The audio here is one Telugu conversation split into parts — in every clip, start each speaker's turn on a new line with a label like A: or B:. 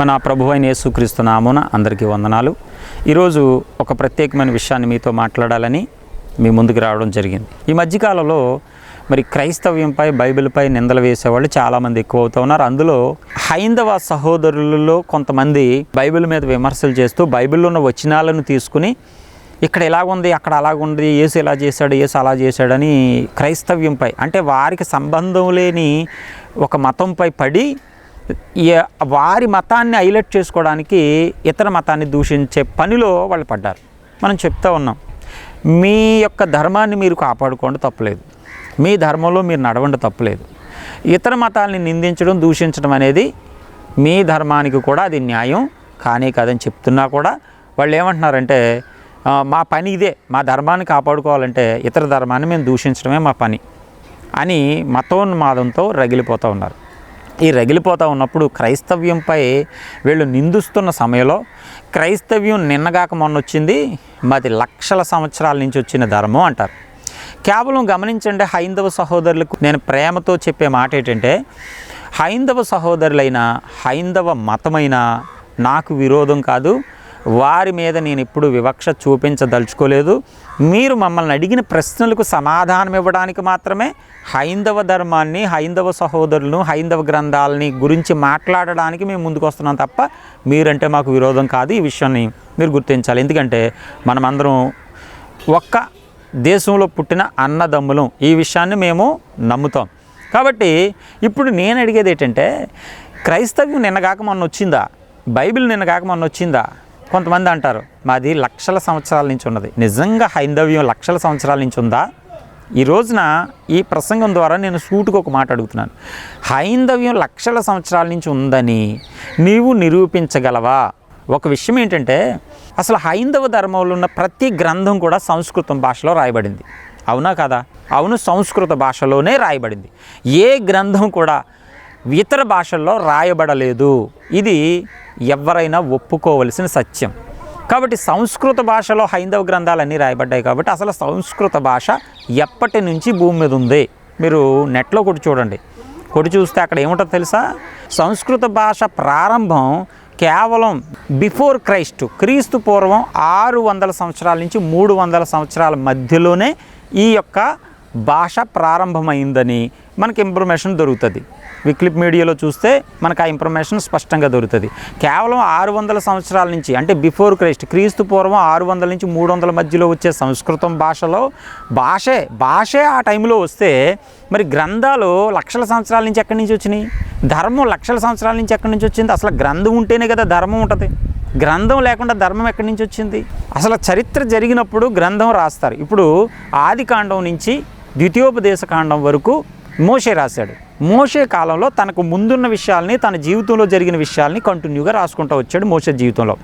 A: మన ప్రభు అయిన యేసుక్రీస్తు నామున అందరికీ వందనాలు. ఈరోజు ఒక ప్రత్యేకమైన విషయాన్ని మీతో మాట్లాడాలని మీ ముందుకు రావడం జరిగింది. ఈ మధ్యకాలంలో మరి క్రైస్తవ్యంపై బైబిల్పై నిందలు వేసేవాళ్ళు చాలామంది ఎక్కువ అవుతూ ఉన్నారు. అందులో హైందవ సహోదరులలో కొంతమంది బైబిల్ మీద విమర్శలు చేస్తూ బైబిల్లో ఉన్న వచనాలను తీసుకుని ఇక్కడ ఎలాగుంది అక్కడ అలాగుంది ఏసు ఇలా చేశాడు ఏసు అలా చేశాడని క్రైస్తవ్యంపై అంటే వారికి సంబంధం లేని ఒక మతంపై పడి వారి మతాన్ని హైలైట్ చేసుకోవడానికి ఇతర మతాన్ని దూషించే పనిలో వాళ్ళు పడ్డారు. మనం చెప్తా ఉన్నాం. మీ యొక్క ధర్మాన్ని మీరు కాపాడుకోండి తప్పలేదు. మీ ధర్మంలో మీరు నడవండి తప్పలేదు. ఇతర మతాల్ని నిందించడం దూషించడం అనేది మీ ధర్మానికి కూడా అది న్యాయం కానీ కాదని చెప్తున్నా కూడా వాళ్ళు ఏమంటున్నారంటే మా పని ఇదే. మా ధర్మాన్ని కాపాడుకోవాలంటే ఇతర ధర్మాన్ని మేము దూషించడమే మా పని అని మతోన్మాదంతో రగిలిపోతూ ఉన్నారు. ఈ రగిలిపోతూ ఉన్నప్పుడు క్రైస్తవ్యంపై వీళ్ళు నిందిస్తున్న సమయంలో క్రైస్తవ్యం నిన్నగాక మొన్న వచ్చింది మాది లక్షల సంవత్సరాల నుంచి వచ్చిన ధర్మం అంటారు. కేవలం గమనించండి హైందవ సహోదరులకు నేను ప్రేమతో చెప్పే మాట ఏంటంటే హైందవ సహోదరులైన హైందవ మతమైన నాకు విరోధం కాదు వారి మీద నేను ఎప్పుడు వివక్ష చూపించదలుచుకోలేదు. మీరు మమ్మల్ని అడిగిన ప్రశ్నలకు సమాధానం ఇవ్వడానికి మాత్రమే హైందవ ధర్మాన్ని హైందవ సహోదరులను హైందవ గ్రంథాలని గురించి మాట్లాడడానికి మేము ముందుకు వస్తున్నాం తప్ప మీరంటే మాకు విరోధం కాదు. ఈ విషయాన్ని మీరు గుర్తించాలి. ఎందుకంటే మనమందరం ఒక్క దేశంలో పుట్టిన అన్నదమ్ములం. ఈ విషయాన్ని మేము నమ్ముతాం. కాబట్టి ఇప్పుడు నేను అడిగేది ఏంటంటే క్రైస్తవ్యం నిన్నగాక మొన్న వచ్చిందా? బైబిల్ నిన్నగాక మొన్న వచ్చిందా? కొంతమంది అంటారు మాది లక్షల సంవత్సరాల నుంచి ఉన్నది. నిజంగా హైందవ్యం లక్షల సంవత్సరాల నుంచి ఉందా? ఈ రోజున ఈ ప్రసంగం ద్వారా నేను సూటుకు ఒక మాట అడుగుతున్నాను. హైందవ్యం లక్షల సంవత్సరాల నుంచి ఉందని నీవు నిరూపించగలవా? ఒక విషయం ఏంటంటే అసలు హైందవ ధర్మంలో ఉన్న ప్రతి గ్రంథం కూడా సంస్కృతం భాషలో రాయబడింది. అవునా కదా? అవును సంస్కృత భాషలోనే రాయబడింది. ఏ గ్రంథం కూడా ఇతర భాషల్లో రాయబడలేదు. ఇది ఎవరైనా ఒప్పుకోవలసిన సత్యం. కాబట్టి సంస్కృత భాషలో హైందవ గ్రంథాలన్నీ రాయబడ్డాయి కాబట్టి అసలు సంస్కృత భాష ఎప్పటి నుంచి భూమి మీద ఉంది? మీరు నెట్లో కొట్టి చూడండి. కొట్టి చూస్తే అక్కడ ఏముంటుందో తెలుసా? సంస్కృత భాష ప్రారంభం కేవలం బిఫోర్ క్రైస్ట్ క్రీస్తు పూర్వం ఆరు వందల సంవత్సరాల నుంచి మూడు వందల సంవత్సరాల మధ్యలోనే ఈ యొక్క భాష ప్రారంభమైందని మనకి ఇన్ఫర్మేషన్ దొరుకుతుంది. విక్లిప్ మీడియాలో చూస్తే మనకు ఆ ఇన్ఫర్మేషన్ స్పష్టంగా దొరుకుతుంది. కేవలం ఆరు వందల సంవత్సరాల నుంచి అంటే బిఫోర్ క్రైస్ట్ క్రీస్తు పూర్వం ఆరు వందల నుంచి మూడు వందల మధ్యలో వచ్చే సంస్కృతం భాషలో భాషే భాషే ఆ టైంలో వస్తే మరి గ్రంథాలు లక్షల సంవత్సరాల నుంచి ఎక్కడి నుంచి వచ్చినాయి? ధర్మం లక్షల సంవత్సరాల నుంచి ఎక్కడి నుంచి వచ్చింది? అసలు గ్రంథం ఉంటేనే కదా ధర్మం ఉంటుంది. గ్రంథం లేకుండా ధర్మం ఎక్కడి నుంచి వచ్చింది? అసలు చరిత్ర జరిగినప్పుడు గ్రంథం రాస్తారు. ఇప్పుడు ఆది కాండం నుంచి ద్వితీయోపదేశ కాండం వరకు మోషే రాశాడు. మోసే కాలంలో తనకు ముందున్న విషయాల్ని తన జీవితంలో జరిగిన విషయాల్ని కంటిన్యూగా రాసుకుంటూ వచ్చాడు మోసే జీవితంలో.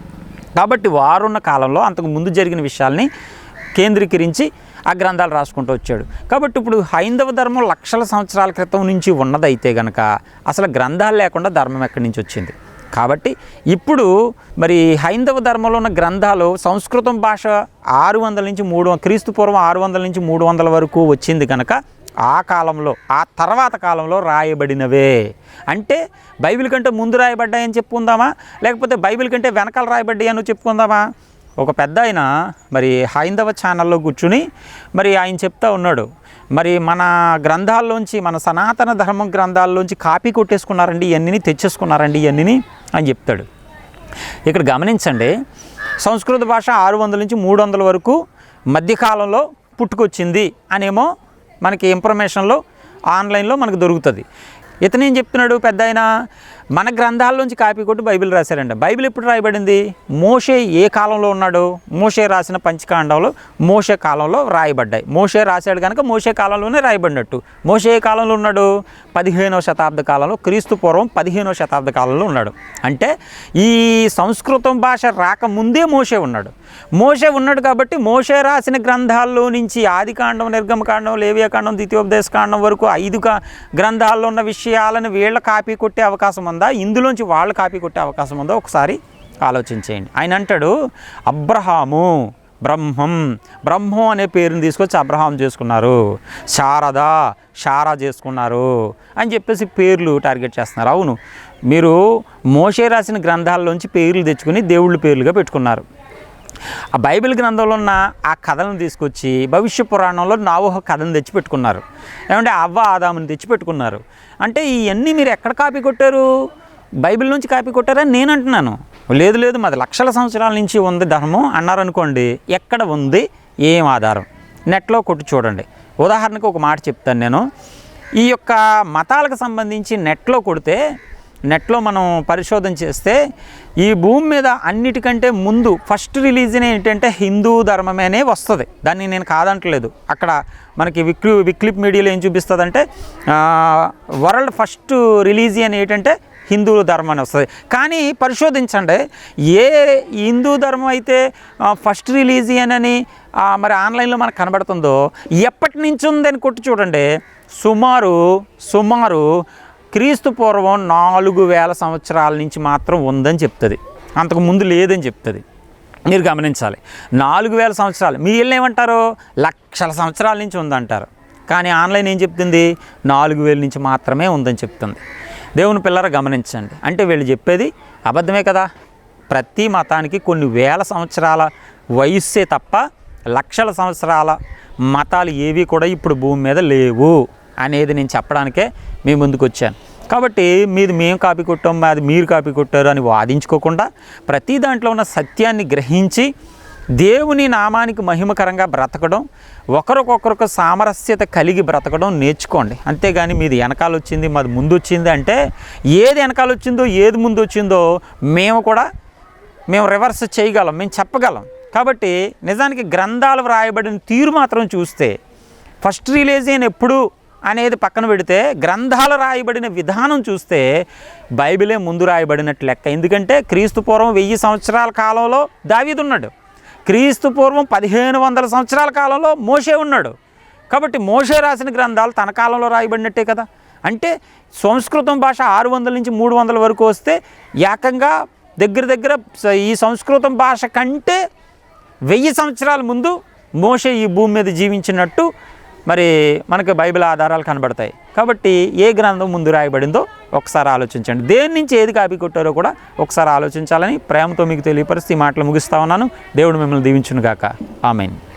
A: కాబట్టి వారున్న కాలంలో అంతకు ముందు జరిగిన విషయాల్ని కేంద్రీకరించి ఆ గ్రంథాలు రాసుకుంటూ వచ్చాడు. కాబట్టి ఇప్పుడు హైందవ ధర్మం లక్షల సంవత్సరాల క్రితం నుంచి ఉన్నదైతే గనక అసలు గ్రంథాలు లేకుండా ధర్మం ఎక్కడి నుంచి వచ్చింది? కాబట్టి ఇప్పుడు మరి హైందవ ధర్మంలో ఉన్న గ్రంథాలు సంస్కృతం భాష ఆరు వందల నుంచి మూడు క్రీస్తు పూర్వం ఆరు వందల నుంచి మూడు వందల వరకు వచ్చింది కనుక ఆ కాలంలో ఆ తర్వాత కాలంలో రాయబడినవే. అంటే బైబిల్ కంటే ముందు రాయబడ్డాయని చెప్పుకుందామా? లేకపోతే బైబిల్ కంటే వెనకాల రాయబడ్డాయని చెప్పుకుందామా? ఒక పెద్ద ఆయన మరి హైందవ ఛానల్లో కూర్చుని మరి ఆయన చెప్తా ఉన్నాడు. మరి మన గ్రంథాల్లోంచి మన సనాతన ధర్మం గ్రంథాల్లోంచి కాపీ కొట్టేసుకున్నారండి ఇవన్నీ తెచ్చేసుకున్నారండి ఇవన్నీ అని చెప్తాడు. ఇక్కడ గమనించండి సంస్కృత భాష ఆరు వందల నుంచి మూడు వందల వరకు మధ్యకాలంలో పుట్టుకొచ్చింది అనేమో మనకి ఇన్ఫర్మేషన్లో ఆన్లైన్లో మనకు దొరుకుతుంది. ఇతను ఏం చెప్తున్నాడు పెద్ద ఆయన మన గ్రంథాల్లోంచి కాపీ కొట్టి బైబిల్ రాశారండి బైబిల్ ఎప్పుడు రాయబడింది? మోషే ఏ కాలంలో ఉన్నాడు? మోషే రాసిన పంచకాండంలో మోషే కాలంలో రాయబడ్డాయి. మోషే రాశాడు కనుక మోషే కాలంలోనే రాయబడినట్టు. మోషే ఏ కాలంలో ఉన్నాడు? పదిహేనవ శతాబ్ద కాలంలో క్రీస్తు పూర్వం పదిహేనవ శతాబ్ద కాలంలో ఉన్నాడు. అంటే ఈ సంస్కృతం భాష రాకముందే మోషే ఉన్నాడు. మోషే ఉన్నాడు కాబట్టి మోషే రాసిన గ్రంథాల్లో నుంచి ఆదికాండం నిర్గమకాండం లేవియకాండం ద్వితీయోపదేశ కాండం వరకు ఐదు గ్రంథాల్లో ఉన్న విషయాలను వీళ్ళ కాపీ కొట్టే అవకాశం ఉంది ఇందులోంచి వాళ్ళు కాపీ కొట్టే అవకాశం ఉందో? ఒకసారి ఆలోచించేయండి. ఆయన అంటాడు అబ్రహాము బ్రహ్మం బ్రహ్మం అనే పేరుని తీసుకొచ్చి అబ్రహాం చేసుకున్నారు. శారద శారా చేసుకున్నారు. అని చెప్పేసి పేర్లు టార్గెట్ చేస్తున్నారు. అవును మీరు మోషే రాసిన గ్రంథాల్లోంచి పేర్లు తెచ్చుకుని దేవుళ్ళ పేర్లుగా పెట్టుకున్నారు. ఆ బైబిల్ గ్రంథంలో ఉన్న ఆ కథలను తీసుకొచ్చి భవిష్య పురాణంలో నావోహ కథను తెచ్చిపెట్టుకున్నారు. ఏమంటే అవ్వ ఆదాముని తెచ్చిపెట్టుకున్నారు. అంటే ఇవన్నీ మీరు ఎక్కడ కాపీ కొట్టారు? బైబిల్ నుంచి కాపీ కొట్టారని నేను అంటున్నాను. లేదు లేదు మాది లక్షల సంవత్సరాల నుంచి ఉంది ధర్మం అన్నారనుకోండి ఎక్కడ ఉంది ఏం ఆధారం? నెట్లో కొట్టి చూడండి. ఉదాహరణకు ఒక మాట చెప్తాను నేను. ఈ యొక్క మతాలకు సంబంధించి నెట్లో కొడితే నెట్లో మనం పరిశోధన చేస్తే ఈ భూమి మీద అన్నిటికంటే ముందు ఫస్ట్ రిలీజన్ ఏంటంటే హిందూ ధర్మమేనే వస్తుంది. దాన్ని నేను కాదంటలేదు. అక్కడ మనకి విక్లి విక్లిప్ మీడియాలో ఏం చూపిస్తుందంటే వరల్డ్ ఫస్ట్ రిలీజియన్ ఏంటంటే హిందూ ధర్మం అని వస్తుంది. కానీ పరిశోధించండి ఏ హిందూ ధర్మం అయితే ఫస్ట్ రిలీజియన్ అని మరి ఆన్లైన్లో మనకు కనబడుతుందో ఎప్పటి నుంచి ఉందని కొట్టి చూడండి. సుమారు సుమారు క్రీస్తు పూర్వం నాలుగు వేల సంవత్సరాల నుంచి మాత్రం ఉందని చెప్తుంది. అంతకు ముందు లేదని చెప్తుంది. మీరు గమనించాలి. నాలుగు వేల సంవత్సరాలు మీ ఇల్లు ఏమంటారు? లక్షల సంవత్సరాల నుంచి ఉందంటారు. కానీ ఆన్లైన్ ఏం చెప్తుంది? నాలుగు వేల నుంచి మాత్రమే ఉందని చెప్తుంది. దేవుని పిల్లర గమనించండి. అంటే వీళ్ళు చెప్పేది అబద్ధమే కదా. ప్రతి మతానికి కొన్ని వేల సంవత్సరాల వయస్సే తప్ప లక్షల సంవత్సరాల మతాలు ఏవి కూడా ఇప్పుడు భూమి మీద లేవు. అనేది నేను చెప్పడానికే మీ ముందుకు వచ్చాను. కాబట్టి మీది మేము కాపీ కొట్టాం మాది మీరు కాపీ కొట్టారు అని వాదించుకోకుండా ప్రతి దాంట్లో ఉన్న సత్యాన్ని గ్రహించి దేవుని నామానికి మహిమకరంగా బ్రతకడం ఒకరికొకరికి సామరస్యత కలిగి బ్రతకడం నేర్చుకోండి. అంతేగాని మీది వెనకాల వచ్చింది మాది ముందు వచ్చింది అంటే ఏది వెనకాల వచ్చిందో ఏది ముందు వచ్చిందో మేము కూడా మేము రివర్స్ చేయగలం మేము చెప్పగలం. కాబట్టి నిజానికి గ్రంథాలు వ్రాయబడిన తీరు మాత్రం చూస్తే ఫస్ట్ రిలీజ్ అయిన ఎప్పుడు అనేది పక్కన పెడితే గ్రంథాలు రాయబడిన విధానం చూస్తే బైబిలే ముందు రాయబడినట్టు లెక్క. ఎందుకంటే క్రీస్తు పూర్వం వెయ్యి సంవత్సరాల కాలంలో దావీదు ఉన్నాడు. క్రీస్తు పూర్వం పదిహేను వందల సంవత్సరాల కాలంలో మోషే ఉన్నాడు. కాబట్టి మోషే రాసిన గ్రంథాలు తన కాలంలో రాయబడినట్టే కదా. అంటే సంస్కృతం భాష ఆరు వందల నుంచి మూడు వందల వరకు వస్తే ఏకంగా దగ్గర దగ్గర ఈ సంస్కృతం భాష కంటే వెయ్యి సంవత్సరాల ముందు మోషే ఈ భూమి మీద జీవించినట్టు మరి మనకు బైబిల్ ఆధారాలు కనబడతాయి. కాబట్టి ఏ గ్రంథం ముందు రాయబడిందో ఒకసారి ఆలోచించండి. దేని నుంచి ఏది కాపీ కొట్టారో కూడా ఒకసారి ఆలోచించాలని ప్రేమతో మీకు తెలియపరిస్తే ఈ మాటలు ముగిస్తా ఉన్నాను. దేవుడు మిమ్మల్ని దీవించునుగాక. ఆమెన్.